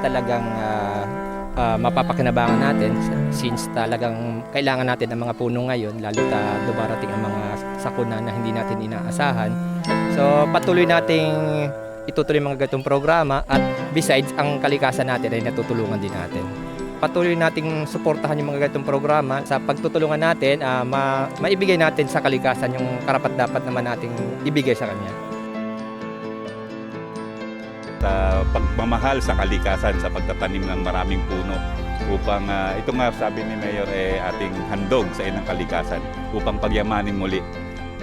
talagang ah, ah, mapapakinabangan natin since talagang kailangan natin ang mga puno ngayon lalo ta dumarating ang mga sakuna na hindi natin inaasahan. So patuloy nating itutuloy mga gatong programa at besides ang kalikasan natin ay natutulungan din natin. Patuloy nating suportahan yung mga gatong programa sa pagtutulungan natin, ah, ma- maibigay natin sa kalikasan yung karapat dapat naman nating ibigay sa kanya. Sa pagmamahal sa kalikasan sa pagtatanim ng maraming puno upang ah, ito nga sabi ni Mayor eh ating handog sa inang kalikasan upang pagyamanin muli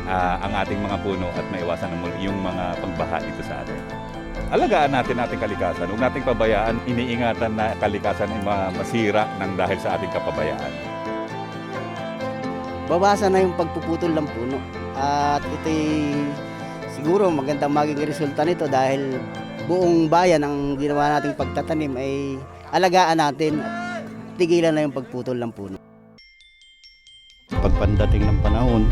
ah, ang ating mga puno at maiwasan yung mga pagbaha dito sa atin. Alagaan natin ating kalikasan. Huwag nating pabayaan, iniingatan na kalikasan ay ma- masira ng dahil sa ating kapabayaan. babasa na yung pagpuputol ng puno. At ito'y siguro magandang maging resulta nito dahil buong bayan ang ginawa nating pagtatanim ay alagaan natin at tigilan na yung pagputol ng puno. pagpandating ng panahon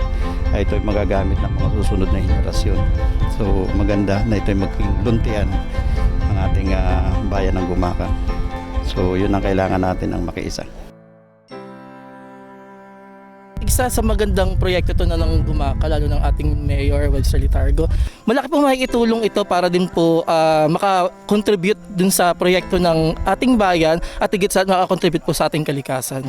ay ito'y magagamit ng mga susunod na henerasyon. So maganda na ito'y maging luntian ang ating ah, bayan ng Gumaka. So yun ang kailangan natin ang makiisa. Isa sa magandang proyekto to na ng gumaka lalo ng ating Mayor Welser Litargo. Malaki pong makikitulong ito para din po ah, maka-contribute dun sa proyekto ng ating bayan at higit sa maka-contribute po sa ating kalikasan.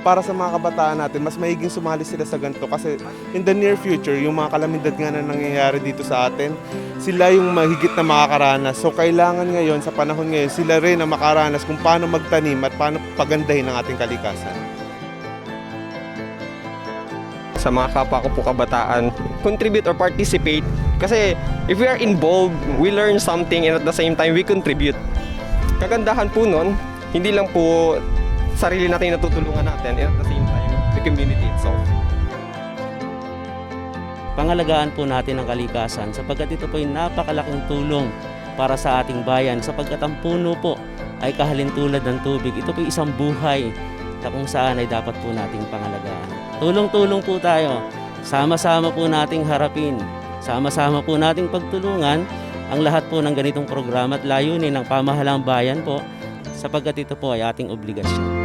Para sa mga kabataan natin, mas maiging sumali sila sa ganito kasi in the near future, yung mga kalamidad nga na nangyayari dito sa atin, sila yung mahigit na makakaranas. So kailangan ngayon, sa panahon ngayon, sila rin ang makaranas kung paano magtanim at paano pagandahin ang ating kalikasan. sa mga kapwa ko po kabataan, contribute or participate. Kasi if we are involved, we learn something and at the same time we contribute. Kagandahan po nun, hindi lang po sarili natin yung natutulungan natin and at the same time the community itself. pangalagaan po natin ang kalikasan sapagkat ito po ay napakalaking tulong para sa ating bayan sapagkat ang puno po ay kahalintulad ng tubig. Ito po isang buhay na kung saan ay dapat po nating pangalagaan. Tulong-tulong po tayo. Sama-sama po nating harapin. Sama-sama po nating pagtulungan ang lahat po ng ganitong programa at layunin ng pamahalang bayan po sapagkat ito po ay ating obligasyon.